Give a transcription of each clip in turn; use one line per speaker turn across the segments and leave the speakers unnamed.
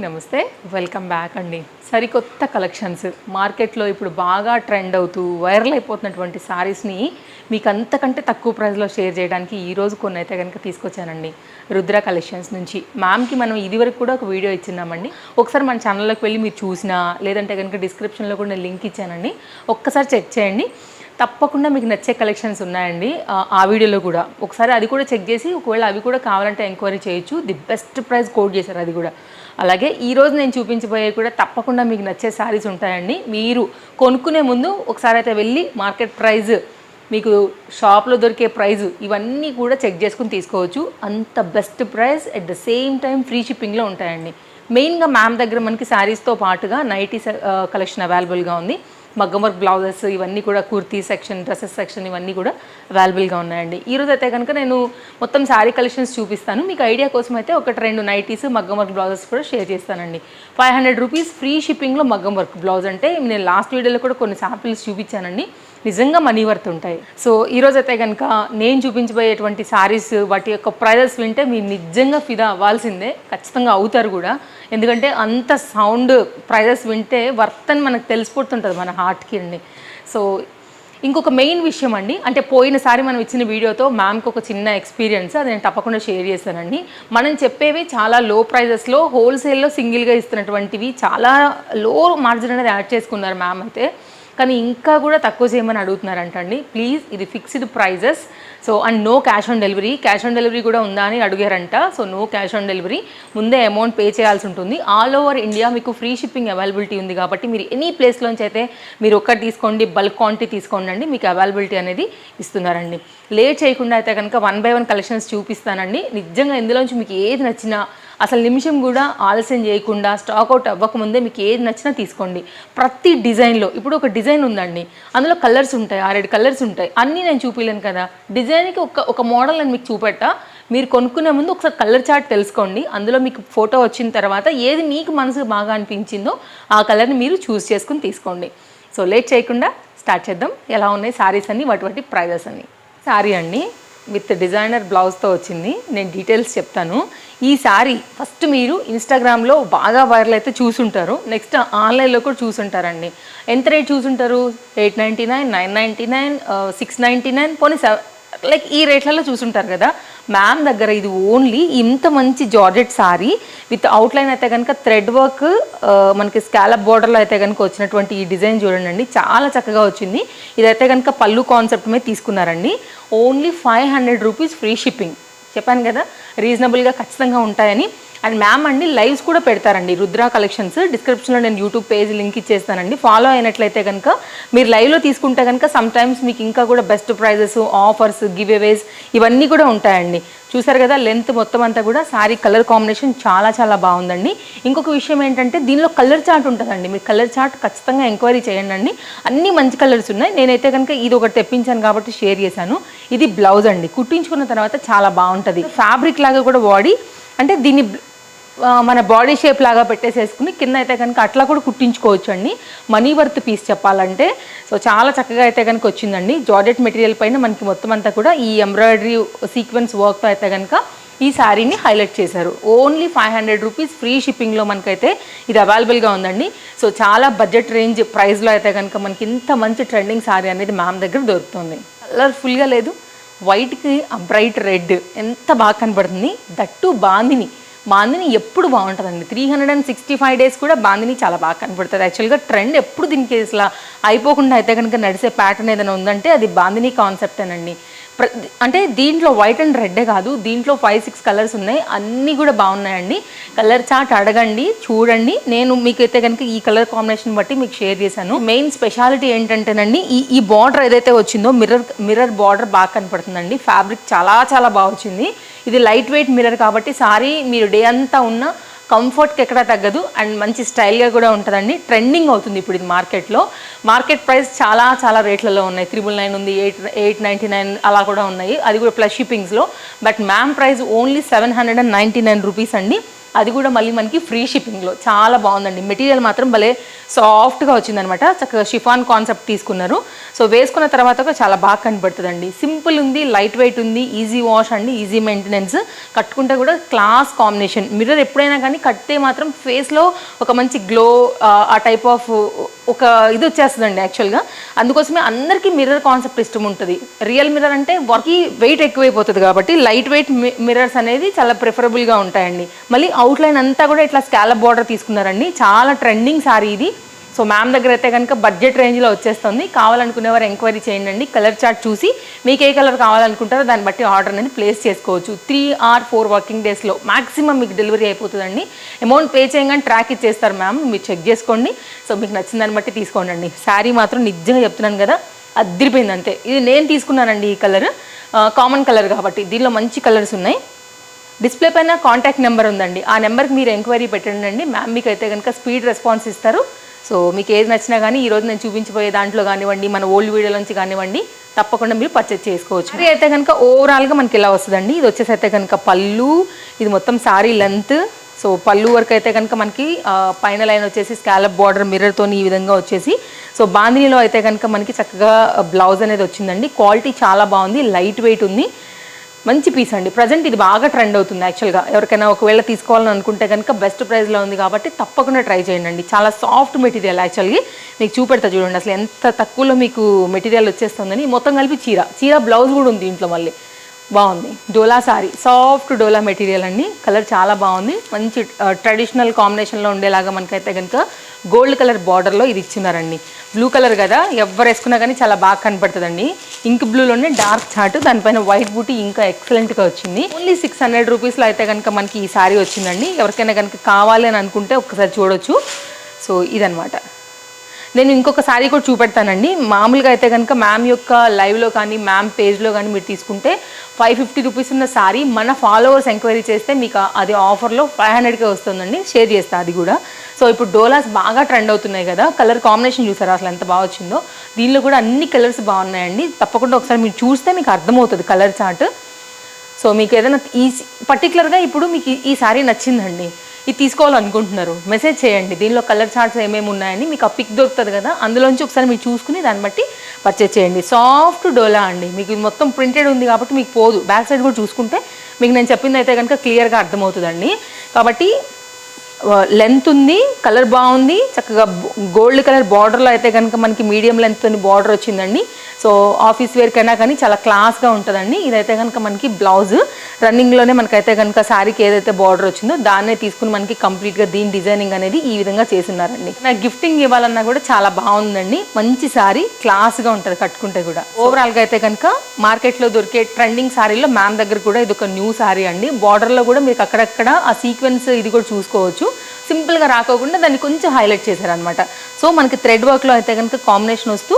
నమస్తే. Welcome back అండి. సరికొత్త కలెక్షన్స్. మార్కెట్లో ఇప్పుడు బాగా ట్రెండ్ అవుతూ వైరల్ అయిపోతున్నటువంటి శారీస్ని మీకు అంతకంటే తక్కువ ప్రైస్లో షేర్ చేయడానికి ఈ రోజు కొన్ని అయితే కనుక తీసుకొచ్చానండి. రుద్ర కలెక్షన్స్ నుంచి. మ్యామ్కి మనం ఇదివరకు కూడా ఒక వీడియో ఇచ్చినామండి ఒకసారి మన ఛానల్లోకి వెళ్ళి మీరు చూసినా లేదంటే కనుక డిస్క్రిప్షన్లో కూడా నేను లింక్ ఇచ్చానండి. ఒక్కసారి చెక్ చేయండి. తప్పకుండా మీకు నచ్చే కలెక్షన్స్ ఉన్నాయండి. ఆ, ఆ వీడియోలో కూడా. ఒకసారి అది కూడా చెక్ చేసి ఒకవేళ అవి కూడా కావాలంటే ఎంక్వైరీ చేయొచ్చు. ది బెస్ట్ ప్రైస్ కోడ్ చేశారు అది కూడా. అలాగే ఈ రోజు నేను చూపించబోయే కూడా తప్పకుండా మీకు నచ్చే శారీస్ ఉంటాయండి. మీరు కొనుక్కునే ముందు ఒకసారి అయితే వెళ్ళి మార్కెట్ ప్రైస్ మీకు షాప్లో దొరికే ప్రైజు ఇవన్నీ కూడా చెక్ చేసుకుని తీసుకోవచ్చు. అంత best price at the same time free షిప్పింగ్లో ఉంటాయండి. మెయిన్గా మ్యామ్ దగ్గర మనకి శారీస్తో పాటుగా నైటీ uh, కలెక్షన్ అవైలబుల్గా ఉంది. మగ్గం వర్క్ బ్లౌజెస్ ఇవన్నీ కూడా కుర్తీ సెక్షన్ డ్రెస్సెస్ సెక్షన్ ఇవన్నీ కూడా అవైలబుల్గా ఉన్నాయండి. ఈ అయితే కనుక నేను మొత్తం శారీ కలెక్షన్స్ చూపిస్తాను. మీకు ఐడియా కోసం అయితే ఒకటి రెండు నైటీస్ మగ్గం వర్క్ బ్లౌజెస్ కూడా షేర్ చేస్తానండి. ఫైవ్ హండ్రెడ్ రూపీస్ ఫ్రీ షిప్పింగ్లో మగ్గం వర్క్ బ్లౌజ్ అంటే నేను లాస్ట్ వీడియోలో కూడా కొన్ని శాంపిల్స్ చూపించానండి. నిజంగా మనీ వర్త్ ఉంటాయి. సో ఈరోజు అయితే కనుక నేను చూపించబోయేటువంటి శారీస్ వాటి యొక్క ప్రైజెస్ వింటే మీరు నిజంగా ఫిదా అవ్వాల్సిందే. ఖచ్చితంగా అవుతారు కూడా. ఎందుకంటే అంత సౌండ్ ప్రైజెస్ వింటే వర్త్ అని మనకు తెలిసిపోతుంటుంది మన హార్ట్కి అండి. సో ఇంకొక మెయిన్ విషయం అండి అంటే పోయినసారి మనం ఇచ్చిన వీడియోతో మ్యామ్కి ఒక చిన్న ఎక్స్పీరియన్స్ అది నేను తప్పకుండా షేర్ చేస్తానండి. మనం చెప్పేవి చాలా లో ప్రైజెస్లో హోల్సేల్లో సింగిల్గా ఇస్తున్నటువంటివి చాలా లో మార్జిన్ అనేది యాడ్ చేసుకున్నారు మ్యామ్ అయితే. కానీ ఇంకా కూడా తక్కువ చేయమని అడుగుతున్నారంటండి. ప్లీజ్ ఇది fixed prices so and no cash on delivery. Cash on delivery కూడా ఉందా అని అడిగారంట. So no cash on delivery. ముందే అమౌంట్ పే చేయాల్సి ఉంటుంది. ఆల్ ఓవర్ ఇండియా మీకు ఫ్రీ షిప్పింగ్ అవైలబిలిటీ ఉంది కాబట్టి మీరు ఎనీ ప్లేస్లోంచి అయితే మీరు ఒక్కటి తీసుకోండి బల్క్ క్వాంటిటీ తీసుకోండి మీకు అవైలబిలిటీ అనేది ఇస్తున్నారండి. లేట్ చేయకుండా అయితే కనుక వన్ బై వన్ కలెక్షన్స్ చూపిస్తానండి. నిజంగా ఇందులోంచి మీకు ఏది నచ్చినా అసలు నిమిషం కూడా ఆలస్యం చేయకుండా స్టాక్ అవుట్ అవ్వకముందే మీకు ఏది నచ్చినా తీసుకోండి. ప్రతి డిజైన్లో ఇప్పుడు ఒక డిజైన్ ఉందండి. అందులో కలర్స్ ఉంటాయి ఆరేడు కలర్స్ ఉంటాయి. అన్నీ నేను చూపించలేను కదా. డిజైన్కి ఒక ఒక మోడల్ నేను మీకు చూపెట్టా. మీరు కొనుక్కునే ముందు ఒకసారి కలర్ చార్ట్ తెలుసుకోండి. అందులో మీకు ఫోటో వచ్చిన తర్వాత ఏది మీకు మనసుకు బాగా అనిపించిందో ఆ కలర్ని మీరు చూస్ చేసుకుని తీసుకోండి. సో లేట్ చేయకుండా స్టార్ట్ చేద్దాం. ఎలా ఉన్నాయి శారీస్ అన్ని? వాటి వాటి ప్రైజెస్ అన్ని. శారీ అండి. విత్ డిజైనర్ బ్లౌజ్తో వచ్చింది. నేను డీటెయిల్స్ చెప్తాను. ఈ శారీ ఫస్ట్ మీరు ఇన్స్టాగ్రామ్లో బాగా వైరల్ అయితే చూసుంటారు. నెక్స్ట్ ఆన్లైన్లో కూడా చూసుంటారండి. ఎంత రేట్ చూసుంటారు? Eight ninety nine nine ninety nine six ninety nine పోనీ సెవెన్ లైక్ ఈ రేట్లలో చూసుంటారు కదా మ్యామ్ దగ్గర ఇది ఓన్లీ ఇంత మంచి జార్జెట్ సారీ విత్ అవుట్లైన్ అయితే కనుక థ్రెడ్ వర్క్ మనకి స్కాలప్ బోర్డర్లో అయితే కనుక వచ్చినటువంటి ఈ డిజైన్ చూడండి చాలా చక్కగా వచ్చింది. ఇదైతే కనుక పళ్ళు కాన్సెప్ట్ మీద తీసుకున్నారండి. Only five hundred rupees free shipping చెప్పాను కదా రీజనబుల్గా ఖచ్చితంగా ఉంటాయని. అండ్ మ్యామ్ అండి లైవ్స్ కూడా పెడతారండి. రుద్ర కలెక్షన్స్ డిస్క్రిప్షన్లో నేను యూట్యూబ్ పేజ్ లింక్ ఇచ్చేస్తానండి. ఫాలో అయినట్లయితే కనుక మీరు లైవ్లో తీసుకుంటే కనుక సమ్ టైమ్స్ మీకు ఇంకా కూడా best prizes offers giveaways ఇవన్నీ కూడా ఉంటాయండి. చూసారు కదా లెంత్ మొత్తం అంతా కూడా శారీ కలర్ కాంబినేషన్ చాలా చాలా బాగుందండి. ఇంకొక విషయం ఏంటంటే దీనిలో కలర్ చార్ట్ ఉంటుందండి. మీరు కలర్ చార్ట్ ఖచ్చితంగా ఎంక్వైరీ చేయండి అండి అన్ని మంచి కలర్స్ ఉన్నాయి. నేనైతే కనుక ఇది ఒకటి తెప్పించాను కాబట్టి షేర్ చేశాను. ఇది బ్లౌజ్ అండి. కుట్టించుకున్న తర్వాత చాలా బాగుంటుంది. ఫ్యాబ్రిక్ లాగా కూడా బాడీ అంటే దీన్ని మన బాడీ షేప్ లాగా పెట్టేసేసుకుని కింద అయితే కనుక అట్లా కూడా కుట్టించుకోవచ్చు అండి మనీ వర్త్ పీస్ చెప్పాలంటే. సో చాలా చక్కగా అయితే కనుక వచ్చిందండి. జార్జెట్ మెటీరియల్ పైన మనకి మొత్తం అంతా కూడా ఈ ఎంబ్రాయిడరీ సీక్వెన్స్ వర్క్తో అయితే కనుక ఈ శారీని హైలైట్ చేశారు. Only five hundred rupees free షిప్పింగ్లో మనకైతే ఇది అవైలబుల్గా ఉందండి. సో చాలా బడ్జెట్ రేంజ్ ప్రైస్లో అయితే కనుక మనకి ఇంత మంచి ట్రెండింగ్ శారీ అనేది మ్యామ్ దగ్గర దొరుకుతుంది. కలర్ఫుల్గా లేదు. వైట్కి బ్రైట్ రెడ్. ఎంత బాగా కనబడుతుంది. దట్టు బాందిని. బాందిని ఎప్పుడు బాగుంటుందండి. Three hundred and sixty five days కూడా బాందిని చాలా బాగా కనపడుతుంది. యాక్చువల్గా ట్రెండ్ ఎప్పుడు దీనికి అసలు అయిపోకుండా అయితే కనుక నడిచే ప్యాటర్న్ ఏదైనా ఉందంటే అది బాందిని కాన్సెప్టేనండి ప్ర- అంటే దీంట్లో వైట్ అండ్ రెడ్డే కాదు దీంట్లో ఫైవ్ సిక్స్ కలర్స్ ఉన్నాయి. అన్నీ కూడా బాగున్నాయండి. కలర్ చార్ట్ అడగండి చూడండి. నేను మీకు అయితే కనుక ఈ కలర్ కాంబినేషన్ బట్టి మీకు షేర్ చేశాను. మెయిన్ స్పెషాలిటీ ఏంటంటేనండి ఈ ఈ బార్డర్ ఏదైతే వచ్చిందో మిర్రర్ మిర్రర్ బార్డర్ బాగా కనపడుతుందండి. ఫ్యాబ్రిక్ చాలా చాలా బాగా వచ్చింది. ఇది లైట్ వెయిట్ మిర్రర్ కాబట్టి సారీ మీరు డే అంతా ఉన్న కంఫర్ట్కి ఎక్కడా తగ్గదు. అండ్ మంచి స్టైల్గా కూడా ఉంటుందండి. ట్రెండింగ్ అవుతుంది ఇప్పుడు ఇది మార్కెట్లో. మార్కెట్ ప్రైస్ చాలా చాలా రేట్లలో ఉన్నాయి. త్రిబుల్ నైన్ ఉంది ఎయిట్ ఎయిట్ నైంటీ నైన్ అలా కూడా ఉన్నాయి. అది కూడా plus షిప్పింగ్స్లో. But ma'am price only seven hundred and ninety nine rupees అండి. అది కూడా మళ్ళీ మనకి ఫ్రీ షిప్పింగ్లో చాలా బాగుందండి. మెటీరియల్ మాత్రం భలే సాఫ్ట్గా వచ్చిందనమాట చక్కగా షిఫాన్ కాన్సెప్ట్ తీసుకున్నారు. సో వేసుకున్న తర్వాత చాలా బాగా కనబడుతుందండి. సింపుల్ ఉంది లైట్ వెయిట్ ఉంది ఈజీ వాష్ అండి ఈజీ మెయింటెనెన్స్ కట్టుకుంటే కూడా క్లాస్ కాంబినేషన్ మిర్రర్ ఎప్పుడైనా కానీ కట్టే మాత్రం ఫేస్లో ఒక మంచి గ్లో ఆ టైప్ ఆఫ్ ఒక ఇది వచ్చేస్తుందండి యాక్చువల్గా అందుకోసమే అందరికీ మిర్రర్ కాన్సెప్ట్ ఇష్టం ఉంటుంది. రియల్ మిర్రర్ అంటే వర్కి వెయిట్ ఎక్కువైపోతుంది కాబట్టి లైట్ వెయిట్ మిర్రర్స్ అనేది చాలా ప్రిఫరబుల్గా ఉంటాయండి. మళ్ళీ అవుట్లైన్ అంతా కూడా ఇట్లా స్కాలప్ బార్డర్ తీసుకున్నారండి. చాలా ట్రెండింగ్ సారీ ఇది. సో మ్యామ్ దగ్గర అయితే కనుక బడ్జెట్ రేంజ్లో వచ్చేస్తుంది. కావాలనుకునేవారు ఎంక్వైరీ చేయండి కలర్ చార్ట్ చూసి మీకు ఏ కలర్ కావాలనుకుంటారో దాన్ని బట్టి ఆర్డర్ అనేది ప్లేస్ చేసుకోవచ్చు. త్రీ ఆర్ ఫోర్ వర్కింగ్ డేస్లో మాక్సిమం మీకు డెలివరీ అయిపోతుందండి. అమౌంట్ పే చేయగానే ట్రాక్ ఇచ్చేస్తారు మ్యామ్ మీరు చెక్ చేసుకోండి. సో మీకు నచ్చిన దాన్ని బట్టి తీసుకోండి శారీ మాత్రం నిజంగా చెప్తున్నాను కదా అద్దరిపోయింది అంతే. ఇది నేను తీసుకున్నానండి ఈ కలర్ కామన్ కలర్ కాబట్టి దీనిలో మంచి కలర్స్ ఉన్నాయి. డిస్ప్లే పైన కాంటాక్ట్ నెంబర్ ఉందండి. ఆ నెంబర్కి మీరు ఎంక్వైరీ పెట్టండి అండి మ్యామ్ మీకు అయితే కనుక స్పీడ్ రెస్పాన్స్ ఇస్తారు. సో మీకు ఏది నచ్చినా కానీ ఈరోజు నేను చూపించిపోయే దాంట్లో కానివ్వండి మన ఓల్డ్ వీడియో నుంచి కానివ్వండి తప్పకుండా మీరు పర్చేజ్ చేసుకోవచ్చు. మరి అయితే కనుక ఓవరాల్గా మనకి ఇలా వస్తుందండి. ఇది వచ్చేసి అయితే కనుక పళ్ళు ఇది మొత్తం సారీ లెంత్ సో పళ్ళు వరకు అయితే కనుక మనకి పైన లైన్ వచ్చేసి స్కాలప్ బార్డర్ మిర్రర్తో ఈ విధంగా వచ్చేసి. సో బాందినీలో అయితే కనుక మనకి చక్కగా బ్లౌజ్ అనేది వచ్చిందండి. క్వాలిటీ చాలా బాగుంది. లైట్ వెయిట్ ఉంది. మంచి పీస్ అండి. ప్రజెంట్ ఇది బాగా ట్రెండ్ అవుతుంది యాక్చువల్గా. ఎవరికైనా ఒకవేళ తీసుకోవాలని అనుకుంటే కనుక బెస్ట్ ప్రైస్లో ఉంది కాబట్టి తప్పకుండా ట్రై చేయండి చాలా సాఫ్ట్ మెటీరియల్ యాక్చువల్గా మీకు చూపెడతా చూడండి. అసలు ఎంత తక్కువలో మీకు మెటీరియల్ వచ్చేస్తుందని. మొత్తం కలిపి చీర. చీర బ్లౌజ్ కూడా ఉంది ఇంట్లో మళ్ళీ. బాగుంది. డోలా సారీ. సాఫ్ట్ డోలా మెటీరియల్ అండి. కలర్ చాలా బాగుంది. మంచి ట్రెడిషనల్ కాంబినేషన్లో ఉండేలాగా మనకైతే కనుక గోల్డ్ కలర్ బార్డర్లో ఇది ఇచ్చినారండి బ్లూ కలర్ కదా ఎవరు వేసుకున్నా కానీ చాలా బాగా కనపడుతుందండి. ఇంక్ బ్లూలోనే డార్క్ చార్ట్ దానిపైన వైట్ బూటీ ఇంకా ఎక్సలెంట్గా వచ్చింది. ఓన్లీ సిక్స్ హండ్రెడ్ రూపీస్లో అయితే కనుక మనకి ఈ శారీ వచ్చిందండి. ఎవరికైనా కనుక కావాలి అని అనుకుంటే ఒకసారి చూడొచ్చు. సో ఇదనమాట నేను ఇంకొక శారీ కూడా చూపెడతానండి. మామూలుగా అయితే కనుక మ్యామ్ యొక్క లైవ్లో కానీ మ్యామ్ పేజ్లో కానీ మీరు తీసుకుంటే ఫైవ్ ఫిఫ్టీ రూపీస్ ఉన్న శారీ మన ఫాలోవర్స్ ఎంక్వైరీ చేస్తే మీకు అది ఆఫర్లో ఫైవ్ హండ్రెడ్కే వస్తుందండి. షేర్ చేస్తా అది కూడా. సో ఇప్పుడు డోలాస్ బాగా ట్రెండ్ అవుతున్నాయి కదా. కలర్ కాంబినేషన్ చూసారా అసలు ఎంత బాగా వచ్చిందో? దీనిలో కూడా అన్ని కలర్స్ బాగున్నాయండి. తప్పకుండా ఒకసారి మీరు చూస్తే మీకు అర్థమవుతుంది కలర్ చార్ట్. సో మీకు ఏదైనా ఈ పర్టికులర్గా ఇప్పుడు మీకు ఈ- శారీ నచ్చిందండి. ఇది తీసుకోవాలనుకుంటున్నారు. మెసేజ్ చేయండి. దీనిలో కలర్ చార్ట్స్ ఏమేమి ఉన్నాయని మీకు ఆ పిక్ దొరుకుతుంది కదా అందులోంచి ఒకసారి మీరు చూసుకుని దాన్ని బట్టి పర్చేజ్ చేయండి. సాఫ్ట్ డోలా అండి. మీకు ఇది మొత్తం ప్రింటెడ్ ఉంది కాబట్టి మీకు పోదు. బ్యాక్ సైడ్ కూడా చూసుకుంటే మీకు నేను చెప్పింది అయితే కనుక క్లియర్గా అర్థమవుతుందండి. కాబట్టి లెంత్ ఉంది కలర్ బాగుంది చక్కగా గోల్డ్ కలర్ బార్డర్లో అయితే కనుక మనకి మీడియం లెంత్ బార్డర్ వచ్చిందండి. సో ఆఫీస్ వేర్ కైనా కానీ చాలా క్లాస్గా ఉంటుందండి. ఇదైతే కనుక మనకి బ్లౌజ్. రన్నింగ్లోనే మనకైతే కనుక శారీకి ఏదైతే బార్డర్ వచ్చిందో దాన్నే తీసుకుని మనకి కంప్లీట్గా దీని డిజైనింగ్ అనేది ఈ విధంగా చేసున్నారండి నాకు గిఫ్టింగ్ ఇవ్వాలన్నా కూడా చాలా బాగుందండి. మంచి శారీ క్లాస్గా ఉంటుంది కట్టుకుంటే కూడా. ఓవరాల్గా అయితే కనుక మార్కెట్లో దొరికే ట్రెండింగ్ శారీలో మ్యామ్ దగ్గర కూడా ఇది ఒక న్యూ శారీ అండి. బార్డర్లో కూడా మీకు అక్కడక్కడ ఆ సీక్వెన్స్ ఇది కూడా చూసుకోవచ్చు. సింపుల్గా రాకోకుండా దాన్ని కొంచెం హైలైట్ చేశారనమాట సో మనకి థ్రెడ్ వర్క్లో అయితే కనుక కాంబినేషన్ వస్తూ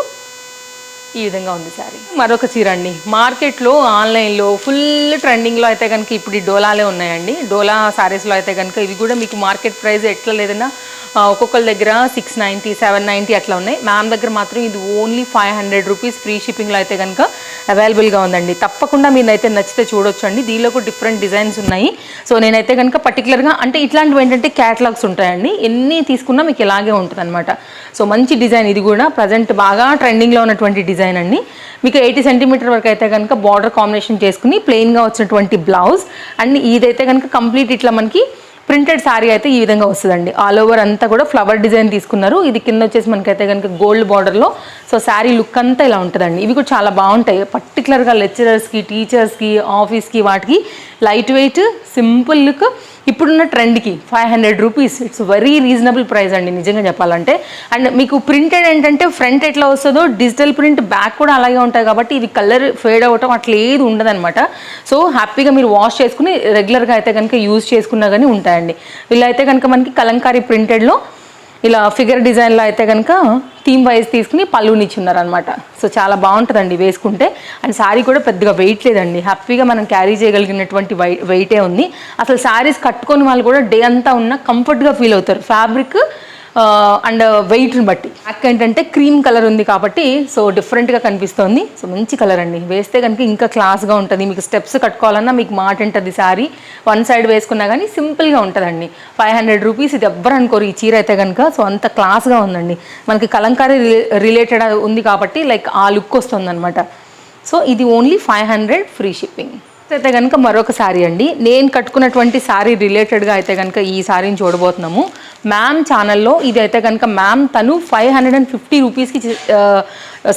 ఈ విధంగా ఉంది శారీ. మరొక చీర అండి. మార్కెట్లో ఆన్లైన్లో ఫుల్ ట్రెండింగ్లో అయితే కనుక ఇప్పుడు ఈ డోలాలే ఉన్నాయండి. డోలా శారీస్లో అయితే కనుక ఇవి కూడా మీకు మార్కెట్ ప్రైస్ ఎట్లా లేదన్నా ఒక్కొక్కరి దగ్గర సిక్స్ నైంటీ సెవెన్ నైంటీ అట్లా ఉన్నాయి. మ్యామ్ దగ్గర మాత్రం ఇది only five hundred rupees free షిప్పింగ్లో అయితే కనుక అవైలబుల్గా ఉందండి. తప్పకుండా మీరు అయితే నచ్చితే చూడొచ్చు అండి దీనిలో కూడా డిఫరెంట్ డిజైన్స్ ఉన్నాయి. సో నేనైతే కనుక పర్టికులర్గా అంటే ఇట్లాంటివి ఏంటంటే క్యాటలాగ్స్ ఉంటాయండి. ఎన్ని తీసుకున్నా మీకు ఇలాగే ఉంటుంది సో మంచి డిజైన్ ఇది కూడా. ప్రజెంట్ బాగా ట్రెండింగ్లో ఉన్నటువంటి డిజైన్ అండి. మీకు ఎయిటీ సెంటీమీటర్ వరకు అయితే కనుక బార్డర్ కాంబినేషన్ చేసుకుని ప్లెయిన్గా వచ్చినటువంటి బ్లౌజ్ అండ్ ఇదైతే కనుక కంప్లీట్ ఇట్లా మనకి ప్రింటెడ్ శారీ అయితే ఈ విధంగా వస్తుందండి. ఆల్ ఓవర్ అంతా కూడా ఫ్లవర్ డిజైన్ తీసుకున్నారు. ఇది కింద వచ్చేసి మనకైతే కనుక గోల్డ్ బార్డర్లో సో శారీ లుక్ అంతా ఇలా ఉంటుందండి. ఇవి కూడా చాలా బాగుంటాయి. పర్టికులర్గా లెక్చరర్స్కి టీచర్స్కి ఆఫీస్కి వాటికి లైట్ వెయిట్ సింపుల్ లుక్ ఇప్పుడున్న ట్రెండ్కి five hundred rupees it's very reasonable price అండి నిజంగా చెప్పాలంటే. అండ్ మీకు ప్రింటెడ్ ఏంటంటే ఫ్రంట్ ఎట్లా వస్తుందో డిజిటల్ ప్రింట్ బ్యాక్ కూడా అలాగే ఉంటాయి కాబట్టి ఇది కలర్ ఫేడ్ అవ్వటం అట్లా ఏది ఉండదనమాట సో హ్యాపీగా మీరు వాష్ చేసుకుని రెగ్యులర్గా అయితే కనుక యూజ్ చేసుకున్నా కానీ ఉంటాయండి. వీళ్ళైతే కనుక మనకి కలంకారీ ప్రింటెడ్లో ఇలా ఫిగర్ డిజైన్లో అయితే కనుక థీమ్ వైజ్ తీసుకుని పళ్ళుని ఉన్నారనమాట సో చాలా బాగుంటుందండి వేసుకుంటే. అండ్ శారీ కూడా పెద్దగా వెయిట్ లేదండి. హ్యాపీగా మనం క్యారీ చేయగలిగినటువంటి వై వెయిటే ఉంది. అసలు శారీస్ కట్టుకొని వాళ్ళు కూడా డే అంతా ఉన్న కంఫర్ట్గా ఫీల్ అవుతారు. ఫ్యాబ్రిక్ అండ్ వెయిట్ని బట్టి. బ్యాక్ ఏంటంటే క్రీమ్ కలర్ ఉంది కాబట్టి సో డిఫరెంట్గా కనిపిస్తోంది. సో మంచి కలర్ అండి. వేస్తే కనుక ఇంకా క్లాస్గా ఉంటుంది. మీకు స్టెప్స్ కట్టుకోవాలన్నా మీకు మాట ఉంటుంది శారీ. వన్ సైడ్ వేసుకున్నా కానీ సింపుల్గా ఉంటుందండి. ఫైవ్ హండ్రెడ్ రూపీస్ ఇది ఎవ్వరు అనుకోరు ఈ చీర అయితే కనుక సో అంత క్లాస్గా ఉందండి. మనకి కలంకారీ రిలేటెడ్ ఉంది కాబట్టి లైక్ ఆ లుక్ వస్తుంది సో ఇది only five hundred free shipping. అయితే కనుక మరొక శారీ అండి. నేను కట్టుకున్నటువంటి శారీ రిలేటెడ్గా అయితే కనుక ఈ శారీని చూడబోతున్నాము. మ్యామ్ ఛానల్లో ఇది అయితే కనుక మ్యామ్ తను ఫైవ్ హండ్రెడ్ అండ్ ఫిఫ్టీ రూపీస్కి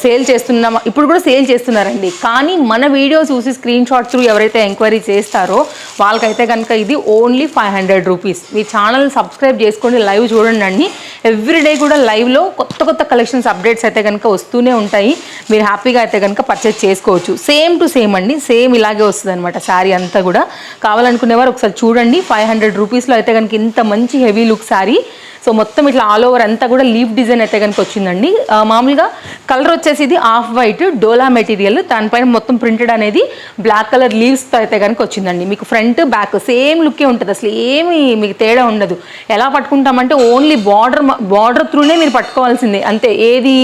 సేల్ చేస్తున్నాం ఇప్పుడు కూడా సేల్ చేస్తున్నారండి. కానీ మన వీడియో చూసి స్క్రీన్ షాట్ త్రూ ఎవరైతే ఎంక్వైరీ చేస్తారో వాళ్ళకైతే కనుక ఇది ఓన్లీ ఫైవ్ హండ్రెడ్ రూపీస్ మీ ఛానల్ సబ్స్క్రైబ్ చేసుకోండి లైవ్ చూడండి అండి. ఎవ్రీడే కూడా లైవ్లో కొత్త కొత్త కలెక్షన్స్ అప్డేట్స్ అయితే కనుక వస్తూనే ఉంటాయి. మీరు హ్యాపీగా అయితే కనుక పర్చేస్ చేసుకోవచ్చు. సేమ్ టు సేమ్ అండి. సేమ్ ఇలాగే వస్తుంది అనమాట శారీ అంతా కూడా. కావాలనుకునేవారు ఒకసారి చూడండి. ఫైవ్ హండ్రెడ్ రూపీస్లో అయితే కనుక ఇంత మంచి heavy look sari. sekali so మొత్తం ఇట్లా ఆల్ ఓవర్ అంతా కూడా లీఫ్ డిజైన్ అయితే కనుక వచ్చిందండి. మామూలుగా కలర్ వచ్చేసి ఇది ఆఫ్ వైట్ డోలా మెటీరియల్. దానిపైన మొత్తం ప్రింటెడ్ అనేది బ్లాక్ కలర్ లీవ్స్తో అయితే కనుక వచ్చిందండి. మీకు ఫ్రంట్ బ్యాక్ సేమ్ లుక్కే ఉంటుంది. అసలు ఏమి మీకు తేడా ఉండదు. ఎలా పట్టుకుంటామంటే ఓన్లీ బార్డర్ బార్డర్ త్రూనే మీరు పట్టుకోవాల్సిందే. అంతే ఏది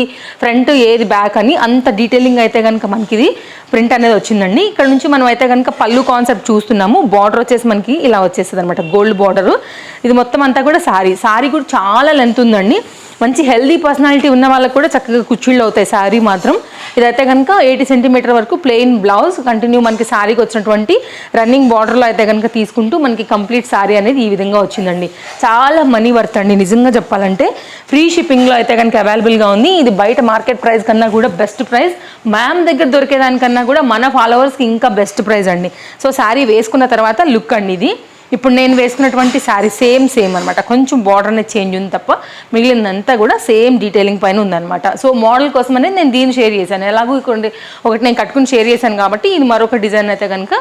ఫ్రంట్ ఏది బ్యాక్ అని అంత డీటెయిలింగ్ అయితే కనుక మనకి ఇది ప్రింట్ అనేది వచ్చిందండి. ఇక్కడ నుంచి మనం అయితే కనుక పళ్ళు కాన్సెప్ట్ చూస్తున్నాము. బార్డర్ వచ్చేసి మనకి ఇలా వచ్చేస్తుంది అనమాట గోల్డ్ బార్డర్ ఇది మొత్తం అంతా కూడా సారీ. సారీ కూడా చాలా లెంత్ ఉందండి. మంచి హెల్దీ పర్సనాలిటీ ఉన్న వాళ్ళకి కూడా చక్కగా కుచ్చిళ్ళు అవుతాయి శారీ మాత్రం. ఇదైతే కనుక ఎయిటీ సెంటీమీటర్ వరకు ప్లెయిన్ బ్లౌజ్ కంటిన్యూ మనకి శారీకి వచ్చినటువంటి రన్నింగ్ బార్డర్లో అయితే కనుక తీసుకుంటూ మనకి కంప్లీట్ శారీ అనేది ఈ విధంగా వచ్చిందండి. చాలా మనీ వర్త్ అండి నిజంగా చెప్పాలంటే. ఫ్రీ షిప్పింగ్లో అయితే కనుక అవైలబుల్గా ఉంది. ఇది బయట మార్కెట్ ప్రైస్ కన్నా కూడా బెస్ట్ ప్రైస్ మ్యామ్ దగ్గర దొరికేదానికన్నా కూడా మన ఫాలోవర్స్కి ఇంకా బెస్ట్ ప్రైస్ అండి. సో శారీ వేసుకున్న తర్వాత లుక్ అండి ఇది. ఇప్పుడు నేను వేసుకున్నటువంటి శారీ సేమ్ సేమ్ అనమాట కొంచెం బార్డర్ అనేది చేంజ్ ఉంది తప్ప మిగిలిందంతా కూడా సేమ్ డీటెయిలింగ్ పైన ఉందన్నమాట. సో మోడల్ కోసం అనేది నేను దీన్ని షేర్ చేశాను. ఎలాగో ఇక్కడ ఒకటి నేను కట్టుకుని షేర్ చేశాను కాబట్టి ఇది మరొక డిజైన్ అయితే కనుక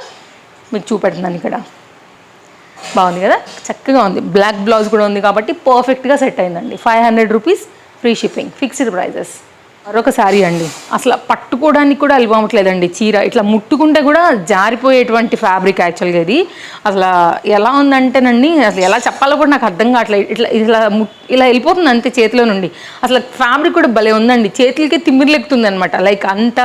మీకు చూపెడుతున్నాను ఇక్కడ. బాగుంది కదా? చక్కగా ఉంది. బ్లాక్ బ్లౌజ్ కూడా ఉంది కాబట్టి పర్ఫెక్ట్గా సెట్ అయిందండి. Five hundred rupees free shipping fixed prices మరొక శారీ అండి. అసలు పట్టుకోవడానికి కూడా అలవాట్లేదండి చీర. ఇట్లా ముట్టుకుంటే కూడా జారిపోయేటువంటి ఫ్యాబ్రిక్ యాక్చువల్గా ఇది. అసలు ఎలా ఉందంటేనండి అసలు ఎలా చెప్పాలో కూడా నాకు అర్థం కావట్లేదు. ఇట్లా ఇట్లా ఇలా వెళ్ళిపోతుంది అంతే చేతిలో నుండి. అసలు ఫ్యాబ్రిక్ కూడా భలే ఉందండి. చేతులకే తిమ్మిర్లెక్కుతుంది అనమాట లైక్ అంత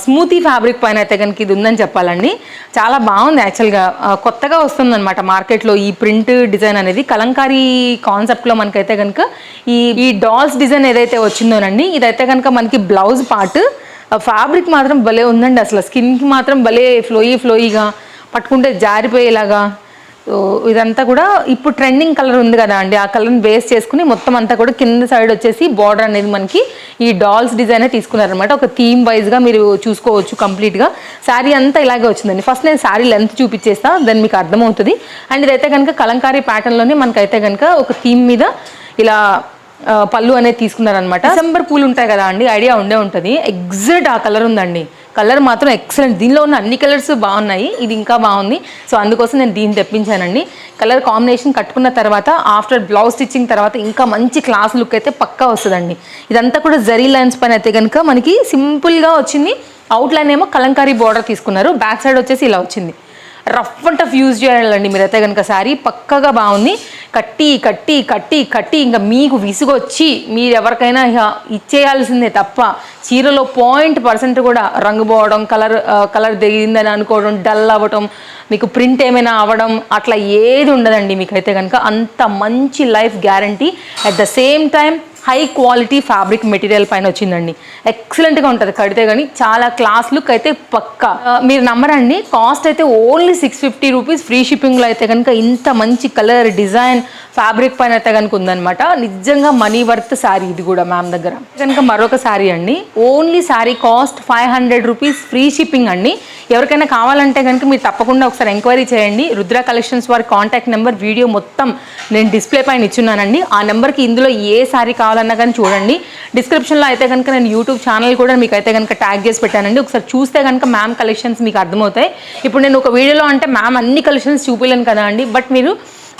స్మూతీ ఫ్యాబ్రిక్ పైన అయితే కనుక ఇది ఉందని చెప్పాలండి. చాలా బాగుంది యాక్చువల్గా. కొత్తగా వస్తుందన్నమాట మార్కెట్లో ఈ ప్రింట్ డిజైన్ అనేది. కలంకారీ కాన్సెప్ట్లో మనకైతే కనుక ఈ ఈ డాల్స్ డిజైన్ ఏదైతే వచ్చిందోనండి ఇదైతే కనుక మనకి బ్లౌజ్ పార్ట్ ఫ్యాబ్రిక్ మాత్రం భలే ఉందండి అసలు. స్కిన్కి మాత్రం భలే ఫ్లోయీ ఫ్లోయీగా పట్టుకుంటే జారిపోయేలాగా. ఇదంతా కూడా ఇప్పుడు ట్రెండింగ్ కలర్ ఉంది కదా అండి. ఆ కలర్ని బేస్ చేసుకుని మొత్తం అంతా కూడా కింద సైడ్ వచ్చేసి బార్డర్ అనేది మనకి ఈ డాల్స్ డిజైన్ తీసుకున్నారనమాట ఒక థీమ్ వైజ్గా మీరు చూసుకోవచ్చు కంప్లీట్గా శారీ అంతా ఇలాగే వచ్చిందండి. ఫస్ట్ నేను శారీ లెంత్ చూపించేస్తా దాన్ని మీకు అర్థమవుతుంది. అండ్ ఇదైతే కనుక కలంకారీ ప్యాటర్న్లోనే మనకైతే కనుక ఒక థీమ్ మీద ఇలా పళ్ళు అనేది తీసుకున్నారనమాట డిసెంబర్ పూలు ఉంటాయి కదా అండి ఐడియా ఉండే ఉంటుంది. ఎగ్జాక్ట్ ఆ కలర్ ఉందండి. కలర్ మాత్రం ఎక్సలెంట్ దీనిలో ఉన్న అన్ని కలర్స్ బాగున్నాయి. ఇది ఇంకా బాగుంది. సో అందుకోసం నేను దీన్ని తెప్పించానండి. కలర్ కాంబినేషన్ కట్టుకున్న తర్వాత ఆఫ్టర్ బ్లౌజ్ స్టిచ్చింగ్ తర్వాత ఇంకా మంచి క్లాస్ లుక్ అయితే పక్కా వస్తుందండి. ఇదంతా కూడా జరీ లైన్స్ పైన అయితే కనుక మనకి సింపుల్గా వచ్చింది. అవుట్ లైన్ ఏమో కలంకారీ బార్డర్ తీసుకున్నారు. బ్యాక్ సైడ్ వచ్చేసి ఇలా వచ్చింది. రఫ్ అండ్ టఫ్ యూజ్ చేయాలండి మీరైతే కనుక శారీ పక్కగా బాగుంది. కట్టి కట్టి కట్టి కట్టి ఇంకా మీకు విసుగొచ్చి మీరు ఎవరికైనా ఇక ఇచ్చేయాల్సిందే తప్ప చీరలో పాయింట్ పర్సెంట్ కూడా రంగు పోవడం కలర్ కలర్ దిగిందని అనుకోవడం డల్ అవ్వడం మీకు ప్రింట్ ఏమైనా అవ్వడం అట్లా ఏది ఉండదండి మీకైతే కనుక అంత మంచి life guarantee. At the same time high quality fabric material పైన వచ్చిందండి. ఎక్సలెంట్గా ఉంటుంది కడితే కానీ చాలా క్లాస్ లుక్ అయితే పక్కా. మీరు నమ్మరండి కాస్ట్ అయితే only six fifty rupees free షిప్పింగ్లో అయితే కనుక ఇంత మంచి కలర్ డిజైన్ ఫ్యాబ్రిక్ పైన అయితే కనుక ఉందన్నమాట. నిజంగా మనీ వర్త్ శారీ ఇది కూడా మ్యామ్ దగ్గర. కనుక మరొక శారీ అండి. Only sari cost five hundred rupees free shipping అండి. ఎవరికైనా కావాలంటే కనుక మీరు తప్పకుండా ఒకసారి ఎంక్వైరీ చేయండి. రుద్ర కలెక్షన్స్ వారి కాంటాక్ట్ నెంబర్ వీడియో మొత్తం నేను డిస్ప్లే పైన ఇచ్చున్నానండి. ఆ నెంబర్కి ఇందులో ఏ శారీ కావాలన్నా కానీ చూడండి. డిస్క్రిప్షన్లో అయితే కనుక నేను యూట్యూబ్ ఛానల్ కూడా మీకు అయితే కనుక ట్యాగ్ చేసి పెట్టానండి. ఒకసారి చూస్తే కనుక మ్యామ్ కలెక్షన్స్ మీకు అర్థమవుతాయి. ఇప్పుడు నేను ఒక వీడియోలో అంటే మ్యామ్ అన్ని కలెక్షన్స్ చూపించలేను కదా అండి. బట్ మీరు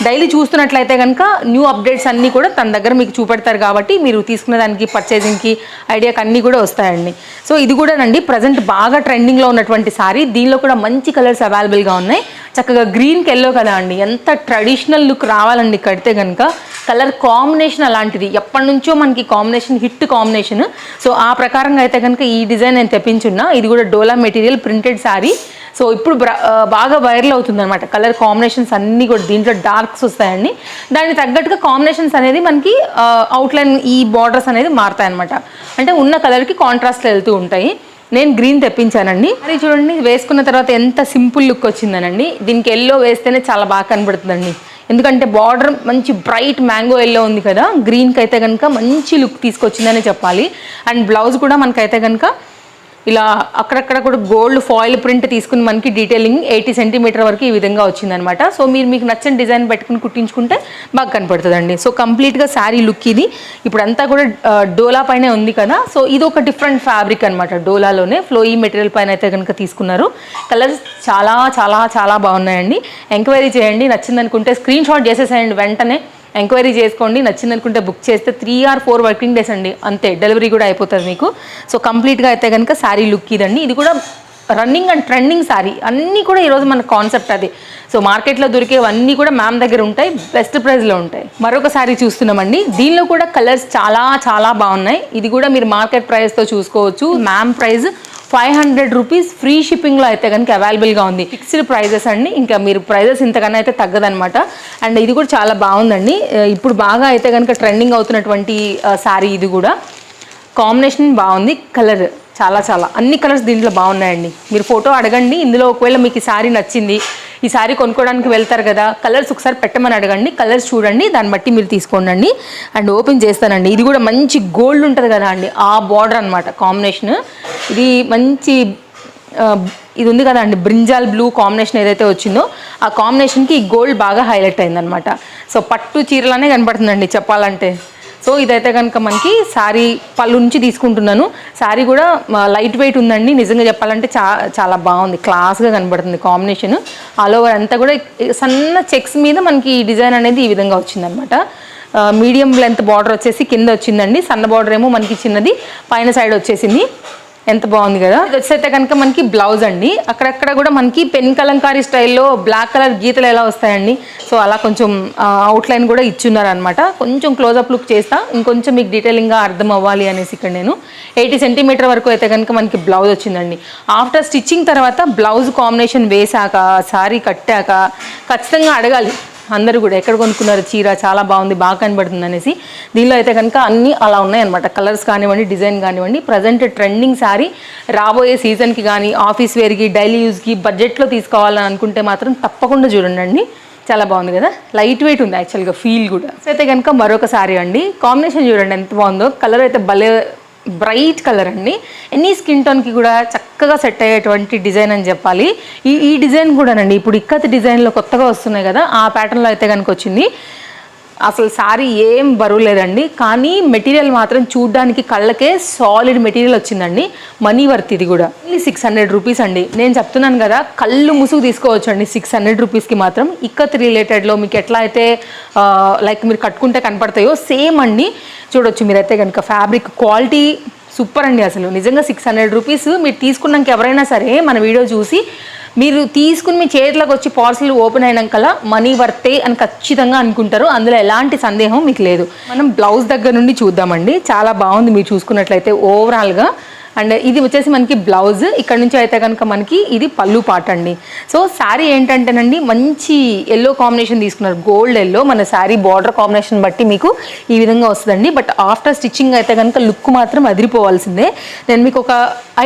డైలీ చూస్తున్నట్లయితే కనుక న్యూ అప్డేట్స్ అన్నీ కూడా తన దగ్గర మీకు చూపెడతారు కాబట్టి మీరు తీసుకునే దానికి పర్చేసింగ్కి ఐడియాకి అన్నీ కూడా వస్తాయండి. సో ఇది కూడా అండి ప్రజెంట్ బాగా ట్రెండింగ్లో ఉన్నటువంటి సారీ దీనిలో కూడా మంచి కలర్స్ అవైలబుల్గా ఉన్నాయి. చక్కగా గ్రీన్కి ఎల్లో కదా అండి. ఎంత ట్రెడిషనల్ లుక్ రావాలండి కడితే కనుక కలర్ కాంబినేషన్ అలాంటిది. ఎప్పటి నుంచో మనకి కాంబినేషన్ హిట్ కాంబినేషన్ సో ఆ ప్రకారంగా అయితే కనుక ఈ డిజైన్ నేను తెప్పించున్నా. ఇది కూడా డోలా మెటీరియల్ ప్రింటెడ్ శారీ సో ఇప్పుడు బాగా వైరల్ అవుతుంది అనమాట కలర్ కాంబినేషన్స్ అన్నీ కూడా దీంట్లో డార్క్ మార్క్స్ వస్తాయండి. దానికి తగ్గట్టుగా కాంబినేషన్స్ అనేది మనకి అవుట్లైన్ ఈ బార్డర్స్ అనేది మారుతాయి అనమాట అంటే ఉన్న కలర్కి కాంట్రాస్ట్లు వెళ్తూ ఉంటాయి. నేను గ్రీన్ తెప్పించానండి. మరి చూడండి వేసుకున్న తర్వాత ఎంత సింపుల్ లుక్ వచ్చిందనండి. దీనికి ఎల్లో వేస్తేనే చాలా బాగా కనబడుతుందండి. ఎందుకంటే బార్డర్ మంచి బ్రైట్ మ్యాంగో ఎల్లో ఉంది కదా గ్రీన్కి అయితే కనుక మంచి లుక్ తీసుకొచ్చిందనే చెప్పాలి. అండ్ బ్లౌజ్ కూడా మనకైతే కనుక ఇలా అక్కడక్కడ కూడా గోల్డ్ ఫాయిల్ ప్రింట్ తీసుకుని మనకి డీటెయిలింగ్ ఎయిటీ సెంటీమీటర్ వరకు ఈ విధంగా వచ్చిందనమాట. సో మీరు మీకు నచ్చిన డిజైన్ పెట్టుకుని కుట్టించుకుంటే బాగా కనపడుతుందండి. సో కంప్లీట్గా శారీ లుక్ ఇది. ఇప్పుడు అంతా కూడా డోలా పైనే ఉంది కదా. సో ఇది ఒక డిఫరెంట్ ఫ్యాబ్రిక్ అనమాట డోలాలోనే. ఈ మెటీరియల్ పైన అయితే కనుక తీసుకున్నారు. కలర్స్ చాలా చాలా చాలా బాగున్నాయండి. ఎంక్వైరీ చేయండి. నచ్చిందనుకుంటే స్క్రీన్ షాట్ చేసేసేయండి వెంటనే. ఎంక్వైరీ చేసుకోండి. నచ్చింది అనుకుంటే బుక్ చేస్తే three or four working days అండి. అంతే డెలివరీ కూడా అయిపోతుంది మీకు. సో కంప్లీట్గా అయితే కనుక శారీ లుక్ ఇదండి. ఇది కూడా రన్నింగ్ అండ్ ట్రెండింగ్ శారీ అన్నీ కూడా ఈరోజు మన కాన్సెప్ట్ అది. సో మార్కెట్లో దొరికేవన్నీ కూడా మ్యామ్ దగ్గర ఉంటాయి బెస్ట్ ప్రైస్లో ఉంటాయి. మరొక శారీ చూస్తున్నామండి. దీనిలో కూడా కలర్స్ చాలా చాలా బాగున్నాయి. ఇది కూడా మీరు మార్కెట్ ప్రైస్తో చూసుకోవచ్చు. Ma'am price five hundred rupees free షిప్పింగ్లో అయితే కనుక అవైలబుల్గా ఉంది. ఫిక్స్డ్ ప్రైజెస్ అండి. ఇంకా మీరు ప్రైజెస్ ఇంతకన్నా అయితే తగ్గదనమాట అండ్ ఇది కూడా చాలా బాగుందండి. ఇప్పుడు బాగా అయితే కనుక ట్రెండింగ్ అవుతున్నటువంటి శారీ ఇది కూడా. కాంబినేషన్ బాగుంది. కలర్ చాలా చాలా. అన్ని కలర్స్ దీంట్లో బాగున్నాయండి. మీరు ఫోటో అడగండి. ఇందులో ఒకవేళ మీకు ఈ శారీ నచ్చింది ఈ శారీ కొనుక్కోవడానికి వెళ్తారు కదా కలర్స్ ఒకసారి పెట్టమని అడగండి. కలర్స్ చూడండి. దాన్ని బట్టి మీరు తీసుకోండి అండ్ ఓపెన్ చేస్తానండి. ఇది కూడా మంచి గోల్డ్ ఉంటుంది కదా అండి. ఆ బార్డర్ అనమాట కాంబినేషన్. ఇది మంచి ఇది ఉంది కదా అండి. బ్రింజాల్ బ్లూ కాంబినేషన్ ఏదైతే వచ్చిందో ఆ కాంబినేషన్కి ఈ గోల్డ్ బాగా హైలైట్ అయిందనమాట సో పట్టు చీరలనే కనబడుతుందండి చెప్పాలంటే. సో ఇదైతే కనుక మనకి శారీ పళ్ళు నుంచి తీసుకుంటున్నాను. శారీ కూడా లైట్ వెయిట్ ఉందండి. నిజంగా చెప్పాలంటే చా చాలా బాగుంది. క్లాస్గా కనబడుతుంది కాంబినేషన్. ఆల్ ఓవర్ అంతా కూడా సన్న చెక్స్ మీద మనకి ఈ డిజైన్ అనేది ఈ విధంగా వచ్చిందనమాట. మీడియం లెంత్ బార్డర్ వచ్చేసి కింద వచ్చిందండి. సన్న బార్డర్ ఏమో మనకి చిన్నది. పైన సైడ్ వచ్చేసింది. ఎంత బాగుంది కదా? ఇది వచ్చేస్తే కనుక మనకి బ్లౌజ్ అండి. అక్కడక్కడ కూడా మనకి పెన్ కలంకారీ స్టైల్లో బ్లాక్ కలర్ గీతలు ఎలా వస్తాయండి? సో అలా కొంచెం అవుట్లైన్ కూడా ఇచ్చున్నారు అనమాట కొంచెం క్లోజప్ లుక్ చేస్తా. ఇంకొంచెం మీకు డీటెయిలింగ్గా అర్థం అవ్వాలి అనేసి ఇక్కడ నేను ఎయిటీ సెంటీమీటర్ వరకు అయితే కనుక మనకి బ్లౌజ్ వచ్చిందండి. ఆఫ్టర్ స్టిచ్చింగ్ తర్వాత బ్లౌజ్ కాంబినేషన్ వేసాక శారీ కట్టాక ఖచ్చితంగా అడగాలి. అందరూ కూడా ఎక్కడ కొనుక్కున్నారు? చీర చాలా బాగుంది బాగా కనబడుతుంది అనేసి దీనిలో అయితే కనుక అన్నీ అలా ఉన్నాయన్నమాట. కలర్స్ కానివ్వండి డిజైన్ కానివ్వండి ప్రజెంట్ ట్రెండింగ్ శారీ రాబోయే సీజన్కి కానీ ఆఫీస్ వేర్కి డైలీ యూస్కి బడ్జెట్లో తీసుకోవాలని అనుకుంటే మాత్రం తప్పకుండా చూడండి చాలా బాగుంది కదా? లైట్ వెయిట్ ఉంది యాక్చువల్గా ఫీల్ కూడా. సో అయితే కనుక మరొక శారీ అండి. కాంబినేషన్ చూడండి ఎంత బాగుందో. కలర్ అయితే భలే బ్రైట్ కలర్ అండి. ఎనీ స్కిన్ టోన్కి కూడా చక్కగా సెట్ అయ్యేటువంటి డిజైన్ అని చెప్పాలి. ఈ ఈ డిజైన్ కూడానండి ఇప్పుడు ఇక్కత్ డిజైన్లో కొత్తగా వస్తున్నాయి కదా ఆ ప్యాటర్న్లో అయితే కనుక వచ్చింది. అసలు సారీ ఏం బరువు లేదండి కానీ మెటీరియల్ మాత్రం చూడ్డానికి కళ్ళకే సాలిడ్ మెటీరియల్ వచ్చిందండి. మనీ వర్త్ ఇది కూడా. సిక్స్ హండ్రెడ్ రూపీస్ అండి. నేను చెప్తున్నాను కదా కళ్ళు ముసుగు తీసుకోవచ్చు అండి సిక్స్ హండ్రెడ్ రూపీస్కి మాత్రం. ఇక్కత్ రిలేటెడ్లో మీకు ఎట్లా అయితే లైక్ మీరు కట్టుకుంటే కనపడతాయో సేమ్ అండి. చూడొచ్చు మీరైతే కనుక ఫ్యాబ్రిక్ క్వాలిటీ సూపర్ అండి అసలు. నిజంగా సిక్స్ హండ్రెడ్ రూపీస్ మీరు తీసుకున్నాక ఎవరైనా సరే మన వీడియో చూసి మీరు తీసుకుని మీ చేతిలోకి వచ్చి పార్సల్ ఓపెన్ అయినాకలా మనీ వర్తే అని ఖచ్చితంగా అనుకుంటారు. అందులో ఎలాంటి సందేహం మీకు లేదు. మనం బ్లౌజ్ దగ్గర నుండి చూద్దామండి. చాలా బాగుంది మీరు చూసుకున్నట్లయితే. ఓవరాల్గా అండ్ ఇది వచ్చేసి మనకి బ్లౌజ్. ఇక్కడ నుంచి అయితే కనుక మనకి ఇది పళ్ళు పాట అండి. సో శారీ ఏంటంటేనండి మంచి ఎల్లో కాంబినేషన్ తీసుకున్నారు. గోల్డ్ ఎల్లో మన శారీ బార్డర్ కాంబినేషన్ బట్టి మీకు ఈ విధంగా వస్తుందండి. బట్ ఆఫ్టర్ స్టిచ్చింగ్ అయితే కనుక లుక్ మాత్రం అదిరిపోవాల్సిందే. నేను మీకు ఒక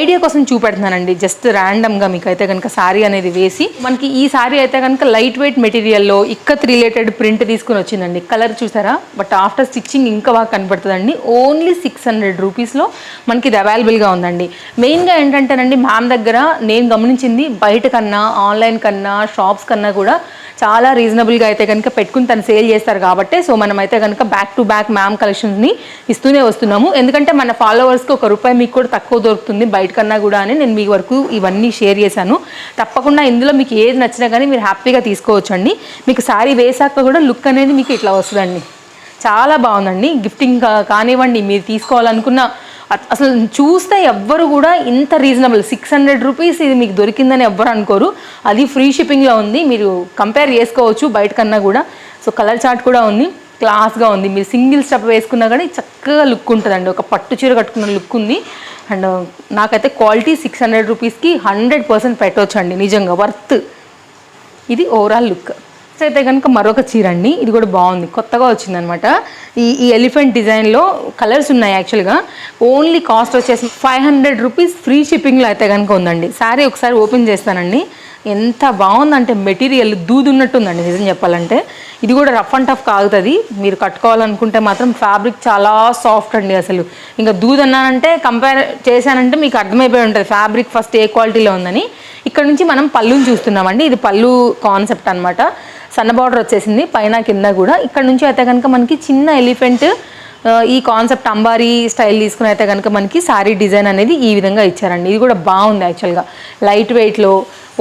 ఐడియా కోసం చూపెడుతున్నానండి. జస్ట్ ర్యాండమ్గా మీకు అయితే కనుక శారీ అనేది వేసి మనకి ఈ శారీ అయితే కనుక లైట్ వెయిట్ మెటీరియల్లో ఇక్కత్ రిలేటెడ్ ప్రింట్ తీసుకుని వచ్చిందండి. కలర్ చూసారా? బట్ ఆఫ్టర్ స్టిచ్చింగ్ ఇంకా బాగా కనబడుతుందండి ఓన్లీ సిక్స్ హండ్రెడ్ రూపీస్లో మనకి ఇది అవైలబుల్గా ఉందండి. మెయిన్గా ఏంటంటేనండి మ్యామ్ దగ్గర నేను గమనించింది బయట కన్నా ఆన్లైన్ కన్నా షాప్స్ కన్నా కూడా చాలా రీజనబుల్గా అయితే కనుక పెట్టుకుని తను సేల్ చేస్తారు కాబట్టి సో మనం అయితే కనుక బ్యాక్ టు బ్యాక్ మ్యామ్ కలెక్షన్స్ని ఇస్తూనే వస్తున్నాము. ఎందుకంటే మన ఫాలోవర్స్కి ఒక రూపాయి మీకు కూడా తక్కువ దొరుకుతుంది బయట కన్నా కూడా అని నేను మీ వరకు ఇవన్నీ షేర్ చేశాను. తప్పకుండా ఇందులో మీకు ఏది నచ్చినా కానీ మీరు హ్యాపీగా తీసుకోవచ్చండి. మీకు శారీ వేసాక కూడా లుక్ అనేది మీకు ఇట్లా వస్తుందండి. చాలా బాగుందండి. గిఫ్టింగ్ కా- కానివ్వండి మీరు తీసుకోవాలనుకున్న అసలు చూస్తే ఎవ్వరు కూడా ఇంత రీజనబుల్. సిక్స్ హండ్రెడ్ రూపీస్ ఇది మీకు దొరికిందని ఎవ్వరు అనుకోరు. అది ఫ్రీ షిప్పింగ్లో ఉంది. మీరు కంపేర్ చేసుకోవచ్చు బయట కన్నా కూడా. సో కలర్ చార్ట్ కూడా ఉంది. క్లాస్గా ఉంది. మీరు సింగిల్ స్టెప్ వేసుకున్నా కానీ చక్కగా లుక్ ఉంటుందండి. ఒక పట్టు చీర కట్టుకున్న లుక్ ఉంది. అండ్ నాకైతే క్వాలిటీ సిక్స్ హండ్రెడ్ రూపీస్కి హండ్రెడ్ పర్సెంట్ పెట్టవచ్చు అండి నిజంగా వర్త్. ఇది ఓవరాల్ లుక్. నెక్స్ట్ అయితే కనుక మరొక చీర అండి ఇది కూడా బాగుంది. కొత్తగా వచ్చిందనమాట. ఈ ఈ ఎలిఫెంట్ డిజైన్లో కలర్స్ ఉన్నాయి యాక్చువల్గా ఓన్లీ కాస్ట్ వచ్చేసి ఫైవ్ హండ్రెడ్ రూపీస్ ఫ్రీ షిప్పింగ్లో అయితే కనుక ఉందండి. సారీ ఒకసారి ఓపెన్ చేస్తానండి. ఎంత బాగుందంటే మెటీరియల్ దూదున్నట్టుందండి నిజం చెప్పాలంటే. ఇది కూడా రఫ్ అండ్ టఫ్ కాగుతుంది. మీరు కట్టుకోవాలనుకుంటే మాత్రం ఫ్యాబ్రిక్ చాలా సాఫ్ట్ అండి అసలు. ఇంకా దూదన్నానంటే కంపేర్ చేశానంటే మీకు అర్థమైపోయి ఉంటుంది. ఫ్యాబ్రిక్ ఫస్ట్ ఏ క్వాలిటీలో ఉందని. ఇక్కడ నుంచి మనం పళ్ళుని చూస్తున్నామండి. ఇది పళ్ళు కాన్సెప్ట్ అన్నమాట. సన్న బార్డర్ వచ్చేసింది. పైన కింద కూడా. ఇక్కడ నుంచి అయితే కనుక మనకి చిన్న ఎలిఫెంట్ ఈ కాన్సెప్ట్ అంబారీ స్టైల్ తీసుకుని అయితే కనుక మనకి శారీ డిజైన్ అనేది ఈ విధంగా ఇచ్చారండి. ఇది కూడా బాగుంది యాక్చువల్గా లైట్ వెయిట్లో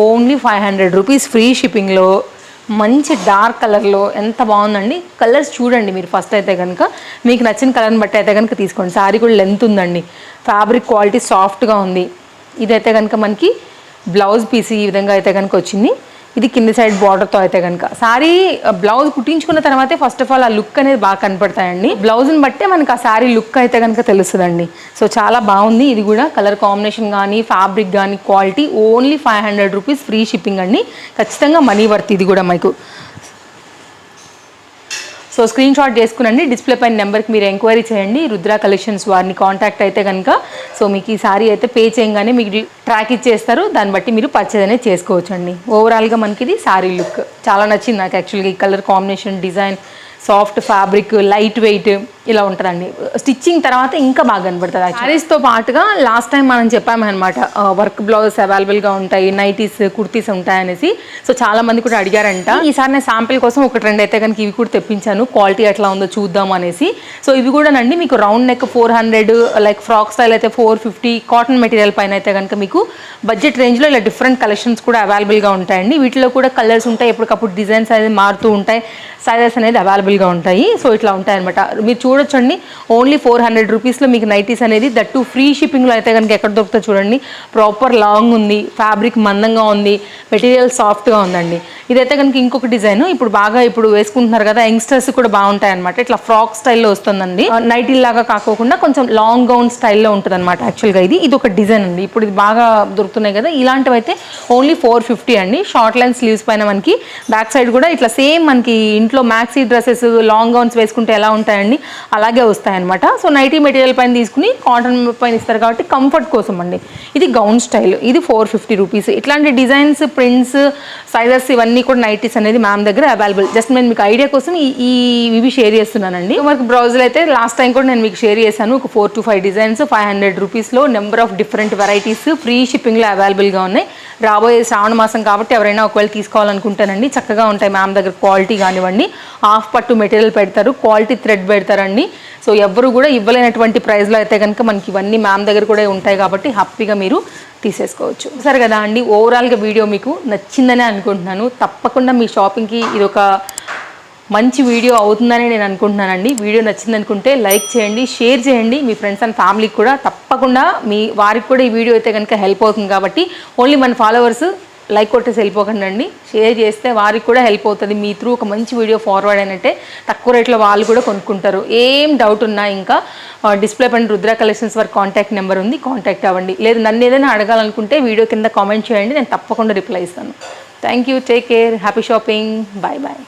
only five hundred rupees free షిప్పింగ్లో మంచి డార్క్ కలర్లో ఎంత బాగుందండి. కలర్స్ చూడండి మీరు ఫస్ట్ అయితే కనుక మీకు నచ్చిన కలర్ని బట్టి అయితే కనుక తీసుకోండి. శారీ కూడా లెంత్ ఉందండి. ఫ్యాబ్రిక్ క్వాలిటీ సాఫ్ట్గా ఉంది. ఇదైతే కనుక మనకి బ్లౌజ్ పీస్ ఈ విధంగా అయితే కనుక వచ్చింది. ఇది కింద సైడ్ బార్డర్తో అయితే కనుక సారీ బ్లౌజ్ కుట్టించుకున్న తర్వాతే ఫస్ట్ ఆఫ్ ఆల్ ఆ లుక్ అనేది బాగా కనపడతాయండి. బ్లౌజ్ని బట్టే మనకి ఆ సారీ లుక్ అయితే కనుక తెలుస్తుందండి సో చాలా బాగుంది. ఇది కూడా కలర్ కాంబినేషన్ కానీ ఫ్యాబ్రిక్ కానీ quality only five hundred rupees free shipping అండి. ఖచ్చితంగా మనీ వర్త్ ఇది కూడా మీకు. సో స్క్రీన్ షాట్ చేసుకునండి. డిస్ప్లే పైన నెంబర్కి మీరు ఎంక్వైరీ చేయండి. రుద్ర కలెక్షన్స్ వారిని కాంటాక్ట్ అయితే కనుక సో మీకు ఈ సారీ అయితే పే చేయగానే మీకు ట్రాక్ ఇచ్చేస్తారు. దాన్ని బట్టి మీరు పర్చేజ్ అనేది చేసుకోవచ్చు అండి ఓవరాల్గా మనకి ఇది సారీ లుక్ చాలా నచ్చింది నాకు యాక్చువల్గా ఈ colour combination design soft fabric light weight ఇలా ఉంటుందండి. స్టిచ్చింగ్ తర్వాత ఇంకా బాగా కనబడుతుంది శారీస్తో పాటుగా లాస్ట్ టైం మనం చెప్పామన్నమాట వర్క్ బ్లౌజెస్ అవైలబుల్గా ఉంటాయి నైటీస్ కుర్తీస్ ఉంటాయి అనేసి సో చాలా మంది కూడా అడిగారంట. ఈసారి నేను శాంపిల్ కోసం ఒక ట్రెండ్ అయితే కనుక ఇవి కూడా తెప్పించాను. క్వాలిటీ ఎట్లా ఉందో చూద్దాం అనేసి. సో ఇవి కూడా నండి మీకు round neck four hundred like frock style అయితే ఫోర్ ఫిఫ్టీ కాటన్ మెటీరియల్ పైన అయితే కనుక మీకు బడ్జెట్ రేంజ్లో ఇలా డిఫరెంట్ కలెక్షన్స్ కూడా అవైలబుల్గా ఉంటాయండి. వీటిలో కూడా కలర్స్ ఉంటాయి ఎప్పటికప్పుడు డిజైన్స్ అనేది మారుతూ ఉంటాయి సైజెస్ అనేది అవైలబుల్గా ఉంటాయి. సో ఇట్లా ఉంటాయి అనమాట మీరు చూడొచ్చండి. ఓన్లీ ఫోర్ హండ్రెడ్ రూపీస్లో మీకు నైటీస్ అనేది దట్ టూ ఫ్రీ షిప్పింగ్లో అయితే కనుక ఎక్కడ దొరుకుతుందో చూడండి. ప్రాపర్ లాంగ్ ఉంది ఫ్యాబ్రిక్ మందంగా ఉంది మెటీరియల్ సాఫ్ట్గా ఉందండి. ఇదైతే కనుక ఇంకొక డిజైన్. ఇప్పుడు బాగా ఇప్పుడు వేసుకుంటున్నారు కదా యంగ్స్టర్స్ కూడా బాగుంటాయి అనమాట ఇట్లా ఫ్రాక్ స్టైల్లో వస్తుందండి. నైటీ లాగా కాకోకుండా కొంచెం లాంగ్ గౌన్ స్టైల్లో ఉంటుంది అనమాట యాక్చువల్గా ఇది. ఇది ఒక డిజైన్ అండి. ఇప్పుడు ఇది బాగా దొరుకుతున్నాయి కదా ఇలాంటివి అయితే ఓన్లీ ఫోర్ ఫిఫ్టీ అండి. షార్ట్ లైన్ స్లీవ్స్ పైన మనకి బ్యాక్ సైడ్ కూడా ఇట్లా సేమ్ మనకి ఇంట్లో మ్యాక్సీ డ్రెస్సెస్ లాంగ్ గౌన్స్ వేసుకుంటే ఎలా ఉంటాయండి? అలాగే వస్తాయన్నమాట. సో నైటీ మెటీరియల్ పైన తీసుకుని కాటన్ పైన ఇస్తారు కాబట్టి కంఫర్ట్ కోసం అండి. ఇది గౌన్ స్టైల్. ఇది ఫోర్ ఫిఫ్టీ రూపీస్. ఇట్లాంటి డిజైన్స్ ప్రింట్స్ సైజెస్ ఇవన్నీ కూడా నైటీస్ అనేది మ్యామ్ దగ్గర అవైలబుల్ జస్ట్ నేను మీకు ఐడియా కోసం ఈ ఇవి షేర్ చేస్తున్నానండి. మనకి బ్రౌజులు అయితే లాస్ట్ టైం కూడా నేను మీకు షేర్ చేశాను. ఒక four to five designs five hundred రూపీస్లో number of different varieties free షిప్పింగ్లో అవైలబుల్గా ఉన్నాయి. రాబోయే శ్రావణ మాసం కాబట్టి ఎవరైనా ఒకవేళ తీసుకోవాలనుకుంటానండి చక్కగా ఉంటాయి మ్యామ్ దగ్గర క్వాలిటీ కానివ్వండి. హాఫ్ పట్టు మెటీరియల్ పెడతారు క్వాలిటీ థ్రెడ్ పెడతారండి. సో ఎవరు కూడా ఇవ్వలేనటువంటి ప్రైజ్లో అయితే కనుక మనకి ఇవన్నీ మ్యామ్ దగ్గర కూడా ఉంటాయి కాబట్టి హ్యాపీగా మీరు తీసేసుకోవచ్చు. సరే కదా అండి ఓవరాల్గా వీడియో మీకు నచ్చిందనే అనుకుంటున్నాను. తప్పకుండా మీ షాపింగ్కి ఇది ఒక మంచి వీడియో అవుతుందని నేను అనుకుంటున్నానండి. వీడియో నచ్చింది అనుకుంటే లైక్ చేయండి షేర్ చేయండి. మీ ఫ్రెండ్స్ అండ్ ఫ్యామిలీకి కూడా తప్పకుండా మీ వారికి కూడా ఈ వీడియో అయితే కనుక హెల్ప్ అవుతుంది కాబట్టి ఓన్లీ మన ఫాలోవర్స్ లైక్ కొట్టేసి వెళ్ళిపోకండి అండి షేర్ చేస్తే వారికి కూడా హెల్ప్ అవుతుంది. మీ త్రూ ఒక మంచి వీడియో ఫార్వర్డ్ అయినట్టే తక్కువ రేట్లో వాళ్ళు కూడా కొనుక్కుంటారు. ఏం డౌట్ ఉన్నా ఇంకా డిస్ప్లే పైన రుద్ర కలెక్షన్స్ వారి కాంటాక్ట్ నెంబర్ ఉంది. కాంటాక్ట్ అవ్వండి. లేదు నన్ను ఏదైనా అడగాలనుకుంటే వీడియో కింద కామెంట్ చేయండి. నేను తప్పకుండా రిప్లై ఇస్తాను. Thank you take care happy shopping bye bye